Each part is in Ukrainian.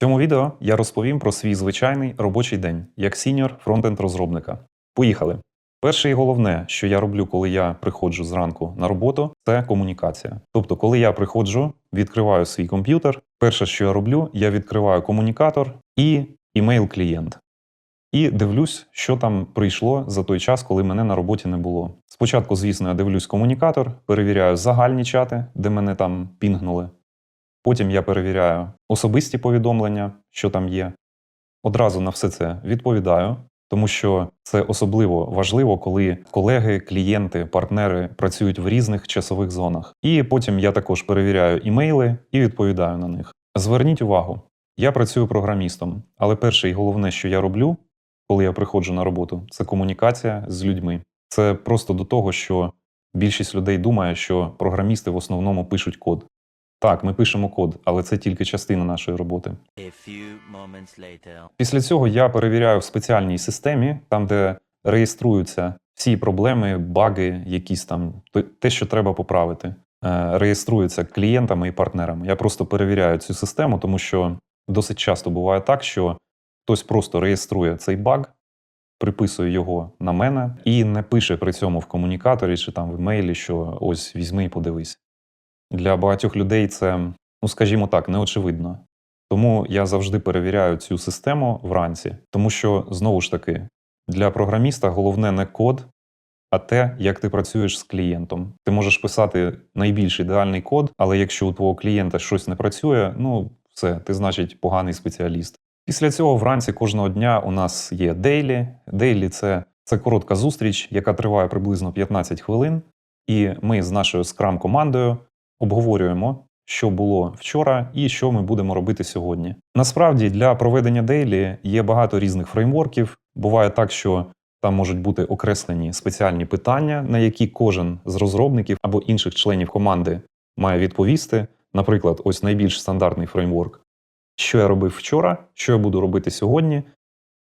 Цьому відео я розповім про свій звичайний робочий день як сіньор фронтенд розробника. Поїхали! Перше і головне, що я роблю, коли я приходжу зранку на роботу, це комунікація. Тобто, коли я приходжу, відкриваю свій комп'ютер. Перше, що я роблю, я відкриваю комунікатор і імейл клієнт. І дивлюсь, що там прийшло за той час, коли мене на роботі не було. Спочатку, звісно, я дивлюсь комунікатор, перевіряю загальні чати, де мене там пінгнули. Потім я перевіряю особисті повідомлення, що там є. Одразу на все це відповідаю, тому що це особливо важливо, коли колеги, клієнти, партнери працюють в різних часових зонах. І потім я також перевіряю імейли і відповідаю на них. Зверніть увагу, я працюю програмістом, але перше і головне, що я роблю, коли я приходжу на роботу, це комунікація з людьми. Це просто до того, що більшість людей думає, що програмісти в основному пишуть код. Так, ми пишемо код, але це тільки частина нашої роботи. Після цього я перевіряю в спеціальній системі, там, де реєструються всі проблеми, баги, якісь там те- те, що треба поправити. Е, Реєструються клієнтами і партнерами. Я просто перевіряю цю систему, тому що досить часто буває так, що хтось просто реєструє цей баг, приписує його на мене і не пише при цьому в комунікаторі чи там в емейлі, що ось візьми і подивись. Для багатьох людей це, ну скажімо так, неочевидно. Тому я завжди перевіряю цю систему вранці, тому що знову ж таки для програміста головне не код, а те, як ти працюєш з клієнтом. Ти можеш писати найбільш ідеальний код, але якщо у твого клієнта щось не працює, ну все, ти значить поганий спеціаліст. Після цього вранці кожного дня у нас є дейлі. Дейлі це, це коротка зустріч, яка триває приблизно 15 хвилин. І ми з нашою скрам командою обговорюємо, що було вчора і що ми будемо робити сьогодні. Насправді для проведення дейлі є багато різних фреймворків. Буває так, що там можуть бути окреслені спеціальні питання, на які кожен з розробників або інших членів команди має відповісти. Наприклад, ось найбільш стандартний фреймворк. Що я робив вчора, що я буду робити сьогодні,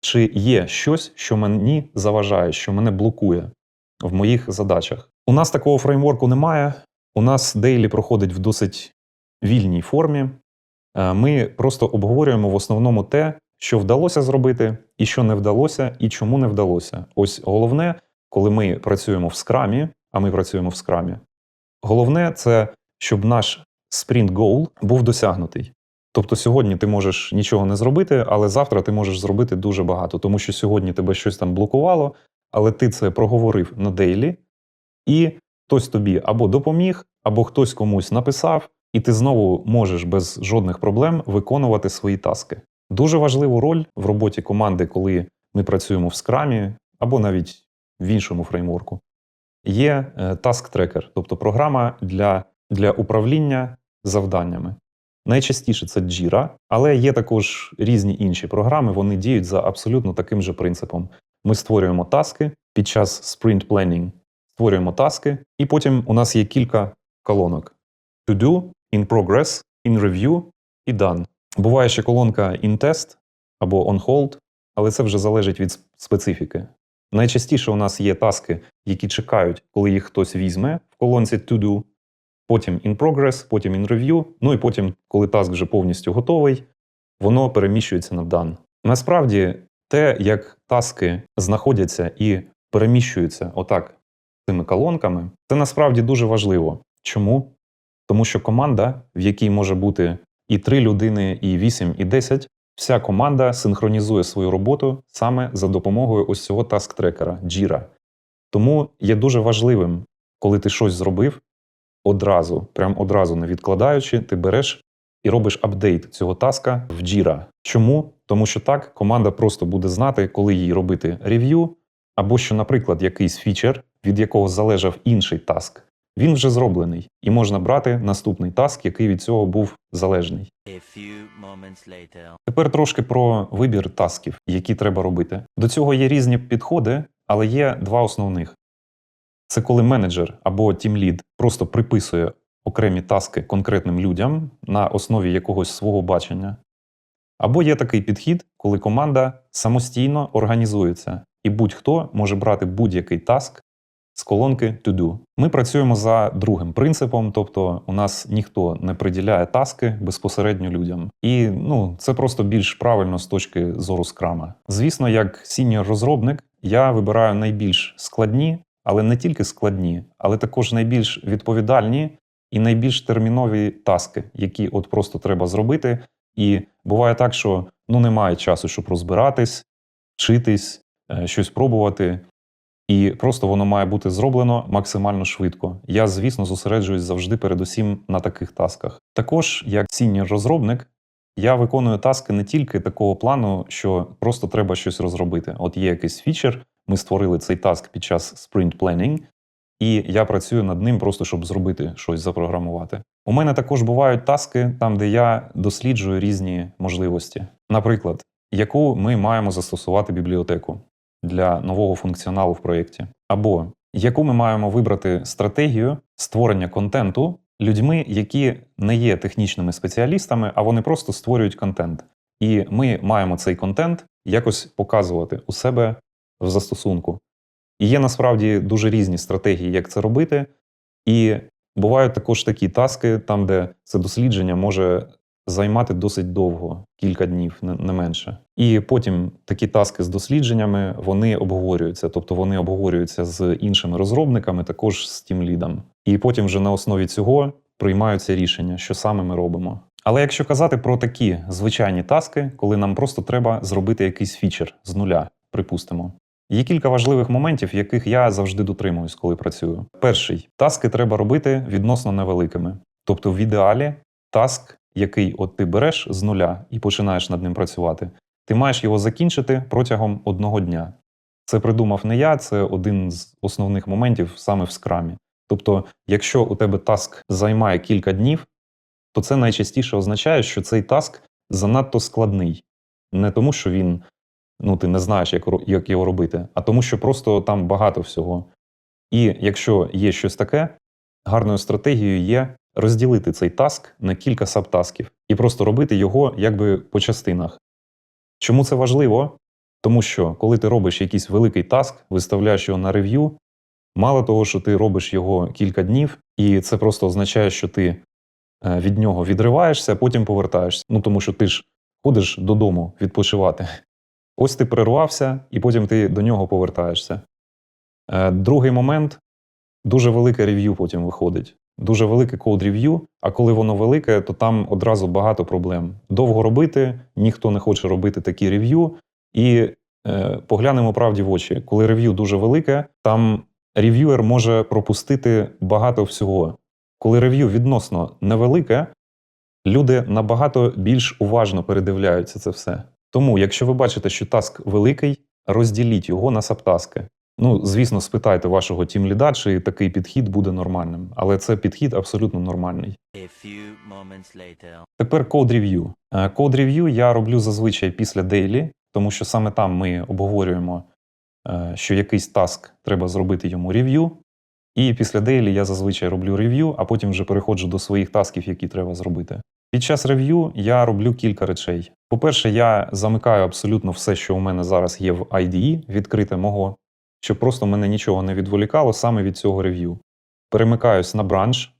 чи є щось, що мені заважає, що мене блокує в моїх задачах. У нас такого фреймворку немає. У нас дейлі проходить в досить вільній формі. Е, Ми просто обговорюємо в основному те, що вдалося зробити, і що не вдалося, і чому не вдалося. Ось головне, коли ми працюємо в скрамі, а ми працюємо в скрамі. Головне це щоб наш goal був досягнутий. Тобто сьогодні ти можеш нічого не зробити, але завтра ти можеш зробити дуже багато, тому що сьогодні тебе щось там блокувало, але ти це проговорив на дейлі, і хтось тобі або допоміг, або хтось комусь написав, і ти знову можеш без жодних проблем виконувати свої таски. Дуже важливу роль в роботі команди, коли ми працюємо в скрамі або навіть в іншому фреймворку, є е, Task Tracker, тобто програма для, для управління завданнями. Найчастіше це Jira, але є також різні інші програми, вони діють за абсолютно таким же принципом. Ми створюємо таски під час sprint planning, створюємо таски, і потім у нас є кілька колонок: To do, in progress, in review і done. Буває ще колонка in test або on hold, але це вже залежить від специфіки. Найчастіше у нас є таски, які чекають, коли їх хтось візьме в колонці to do, потім in progress, потім in review, ну і потім, коли таск вже повністю готовий, воно переміщується на done. Насправді, те, як таски знаходяться і переміщуються отак цими колонками, це насправді дуже важливо. Чому? Тому що команда, в якій може бути і 3 людини, і 8, і 10, вся команда синхронізує свою роботу саме за допомогою ось цього таск-трекера Jira. Тому є дуже важливим, коли ти щось зробив, одразу, прям одразу не відкладаючи, ти береш і робиш апдейт цього таска в Jira. Чому? Тому що так команда просто буде знати, коли їй робити рев'ю, або що, наприклад, якийсь фічер, від якого залежав інший таск, він вже зроблений, і можна брати наступний таск, який від цього був залежний. Тепер трошки про вибір тасків, які треба робити. До цього є різні підходи, але є два основних: це коли менеджер або тімлід просто приписує окремі таски конкретним людям на основі якогось свого бачення. Або є такий підхід, коли команда самостійно організується, і будь-хто може брати будь-який таск з колонки To Do. Ми працюємо за другим принципом, тобто у нас ніхто не приділяє таски безпосередньо людям. І ну, це просто більш правильно з точки зору скрама. Звісно, як сіньор розробник, я вибираю найбільш складні, але не тільки складні, але також найбільш відповідальні і найбільш термінові таски, які от просто треба зробити. І буває так, що ну немає часу, щоб розбиратись, вчитись, е, щось пробувати. І просто воно має бути зроблено максимально швидко. Я, звісно, зосереджуюсь завжди передусім на таких тасках. Також, як сіньор розробник, я виконую таски не тільки такого плану, що просто треба щось розробити. От є якийсь фічер, ми створили цей таск під час sprint planning, і я працюю над ним просто щоб зробити щось запрограмувати. У мене також бувають таски там, де я досліджую різні можливості. Наприклад, яку ми маємо застосувати бібліотеку для нового функціоналу в проєкті, або яку ми маємо вибрати стратегію створення контенту людьми, які не є технічними спеціалістами, а вони просто створюють контент. І ми маємо цей контент якось показувати у себе в застосунку. І є насправді дуже різні стратегії, як це робити. І бувають також такі таски, там, де це дослідження може займати досить довго, кілька днів, не менше. І потім такі таски з дослідженнями вони обговорюються, тобто вони обговорюються з іншими розробниками, також з тімлідом. І потім вже на основі цього приймаються рішення, що саме ми робимо. Але якщо казати про такі звичайні таски, коли нам просто треба зробити якийсь фічер з нуля, припустимо. Є кілька важливих моментів, яких я завжди дотримуюсь, коли працюю. Перший таски треба робити відносно невеликими. Тобто, в ідеалі таск, який от ти береш з нуля і починаєш над ним працювати, ти маєш його закінчити протягом одного дня. Це придумав не я, це один з основних моментів саме в скрамі. Тобто, якщо у тебе таск займає кілька днів, то це найчастіше означає, що цей таск занадто складний. Не тому, що він ну, ти не знаєш, як, як його робити, а тому, що просто там багато всього. І якщо є щось таке, гарною стратегією є розділити цей таск на кілька сабтасків і просто робити його якби по частинах. Чому це важливо? Тому що коли ти робиш якийсь великий таск, виставляєш його на рев'ю, мало того, що ти робиш його кілька днів, і це просто означає, що ти е, від нього відриваєшся, а потім повертаєшся. Ну тому що ти ж ходиш додому відпочивати. Ось ти перервався, і потім ти до нього повертаєшся. Е, Другий момент дуже велике рев'ю потім виходить. Дуже велике код рев'ю, а коли воно велике, то там одразу багато проблем. Довго робити, ніхто не хоче робити такі рев'ю. І е, поглянемо правді в очі. Коли рев'ю дуже велике, там рев'юер може пропустити багато всього. Коли рев'ю відносно невелике, люди набагато більш уважно передивляються це все. Тому, якщо ви бачите, що таск великий, розділіть його на сабтаски. Ну, звісно, спитайте вашого тімліда, чи такий підхід буде нормальним, але це підхід абсолютно нормальний. Тепер код рев'ю. Код рев'ю я роблю зазвичай після дейлі, тому що саме там ми обговорюємо, е, що якийсь таск треба зробити йому рев'ю. І після дейлі я зазвичай роблю рев'ю, а потім вже переходжу до своїх тасків, які треба зробити. Під час рев'ю я роблю кілька речей. По-перше, я замикаю абсолютно все, що у мене зараз є в IDE, відкрите мого, щоб просто мене нічого не відволікало саме від цього рев'ю. Перемикаюсь на бранч,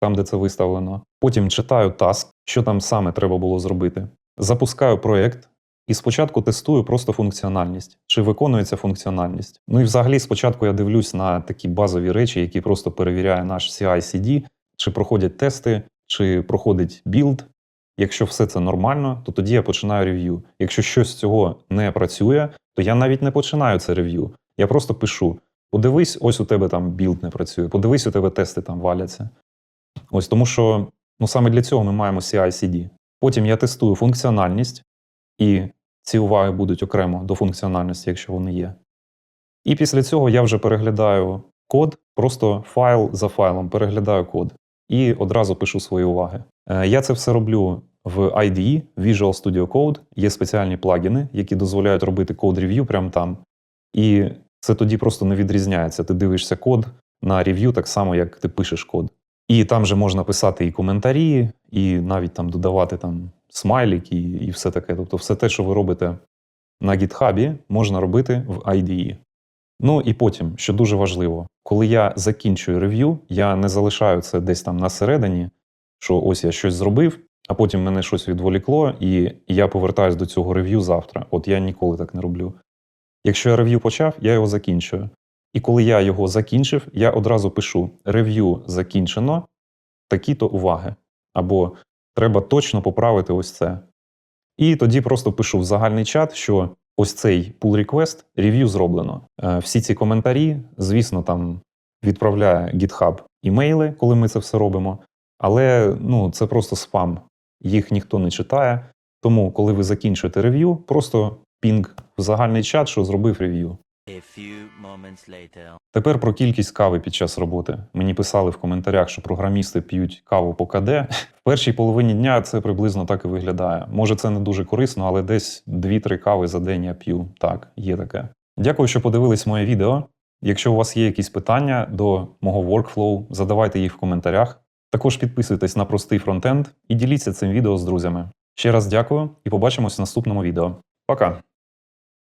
там, де це виставлено. Потім читаю таск, що там саме треба було зробити. Запускаю проєкт і спочатку тестую просто функціональність, чи виконується функціональність. Ну і взагалі спочатку я дивлюсь на такі базові речі, які просто перевіряє наш CI-CD, чи проходять тести, чи проходить білд. Якщо все це нормально, то тоді я починаю рев'ю. Якщо щось з цього не працює, то я навіть не починаю це рев'ю. Я просто пишу: подивись, ось у тебе там білд не працює, подивись, у тебе тести там валяться. Ось тому що ну, саме для цього ми маємо CI-CD. Потім я тестую функціональність, і ці уваги будуть окремо до функціональності, якщо вони є. І після цього я вже переглядаю код, просто файл за файлом, переглядаю код і одразу пишу свої уваги. Е, Я це все роблю в IDE, Visual Studio Code. Є спеціальні плагіни, які дозволяють робити код рев'ю прямо там. І це тоді просто не відрізняється. Ти дивишся код на рев'ю так само, як ти пишеш код. І там же можна писати і коментарі, і навіть там додавати там смайлик, і, і все таке. Тобто, все те, що ви робите на GitHub, можна робити в IDE. Ну і потім, що дуже важливо, Коли я закінчую рев'ю, я не залишаю це десь там на середині, що ось я щось зробив, а потім мене щось відволікло, і я повертаюсь до цього рев'ю завтра. От я ніколи так не роблю. Якщо я рев'ю почав, я його закінчую. І коли я його закінчив, я одразу пишу: рев'ю закінчено, такі-то уваги. Або треба точно поправити ось це. І тоді просто пишу в загальний чат, що ось цей pull request рев'ю зроблено. Е, Всі ці коментарі, звісно, там відправляє GitHub імейли, коли ми це все робимо. Але ну, це просто спам. Їх ніхто не читає. Тому, коли ви закінчуєте рев'ю, просто пінг в загальний чат, що зробив рев'ю. Тепер про кількість кави під час роботи. Мені писали в коментарях, що програмісти п'ють каву по КД. В першій половині дня це приблизно так і виглядає. Може, це не дуже корисно, але десь 2-3 кави за день я п'ю. Так, є таке. Дякую, що подивились моє відео. Якщо у вас є якісь питання до мого workflow, задавайте їх в коментарях. Також підписуйтесь на простий фронтенд і діліться цим відео з друзями. Ще раз дякую і побачимось в наступному відео. Пока!